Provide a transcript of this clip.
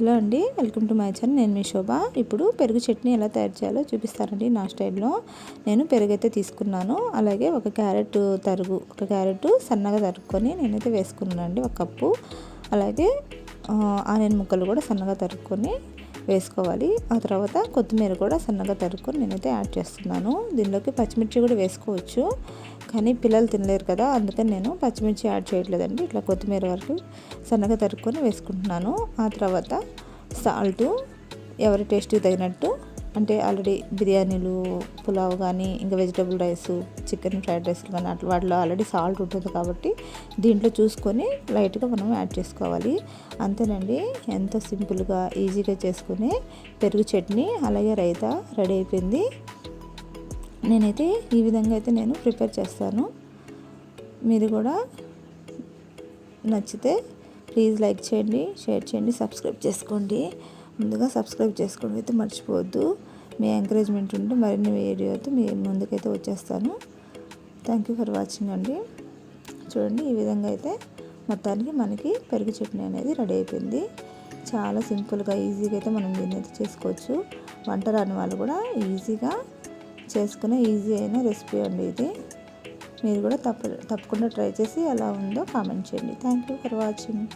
Hello అండి welcome to my channel. నేను మీ శోభ. ఇప్పుడు పెరుగు చట్నీ ఎలా తయారు చేయాలో చూపిస్తానండి నా స్టైల్లో. నేను పెరుగు అయితే తీసుకున్నాను. అలాగే ఒక క్యారెట్ తరుగు ఒక క్యారెట్ సన్నగా తరుక్కొని నేనైతే వేసుకున్నానండి ఒక కప్పు. అలాగే ఆనియన్ ముక్కలు కూడా సన్నగా తరుక్కొని వేసుకోవాలి. ఆ తర్వాత కొత్తిమీర కూడా సన్నగా తరుక్కొని నేనైతే యాడ్ చేస్తున్నాను. దీనిలోకి పచ్చిమిర్చి కూడా వేసుకోవచ్చు. కానీ పిల్లలు తినలేరు కదా అందుకని నేను పచ్చిమిర్చి యాడ్ చేయట్లేదండి. ఇట్లా కొత్తిమీర వరకు సన్నగా తరుక్కొని వేసుకుంటున్నాను. ఆ తర్వాత సాల్టు ఎవరి టేస్ట్కి తగినట్టు అంటే ఆల్రెడీ బిర్యానీలు పులావ్ కానీ ఇంకా vegetable rice chicken fried rice కానీ అట్లా వాటిలో ఆల్రెడీ సాల్ట్ ఉంటుంది కాబట్టి దీంట్లో చూసుకొని లైట్గా మనం యాడ్ చేసుకోవాలి. అంతేనండి ఎంతో సింపుల్గా ఈజీగా చేసుకునే పెరుగు చట్నీ అలాగే రైతా రెడీ అయిపోయింది. నేనైతే ఈ విధంగా అయితే నేను ప్రిపేర్ చేస్తాను. మీరు కూడా నచ్చితే ప్లీజ్ లైక్ చేయండి షేర్ చేయండి సబ్స్క్రైబ్ చేసుకోండి. ముందుగా సబ్స్క్రైబ్ చేసుకోవడం అయితే మర్చిపోవద్దు. మీ ఎంకరేజ్మెంట్ ఉంటే మరిన్ని వీడియోతో మీ ముందుకైతే వచ్చేస్తాను. థ్యాంక్ యూ ఫర్ వాచింగ్ అండి. చూడండి ఈ విధంగా అయితే మొత్తానికి మనకి పెరుగు చట్నీ అనేది రెడీ అయిపోయింది. చాలా సింపుల్గా ఈజీగా అయితే మనం దీన్ని అయితే చేసుకోవచ్చు. వంట రాని వాళ్ళు కూడా ఈజీగా చేసుకునే ఈజీ అయిన రెసిపీ అండి ఇది. మీరు కూడా తప్ప తప్పకుండా ట్రై చేసి ఎలా ఉందో కామెంట్ చేయండి. Thank you for watching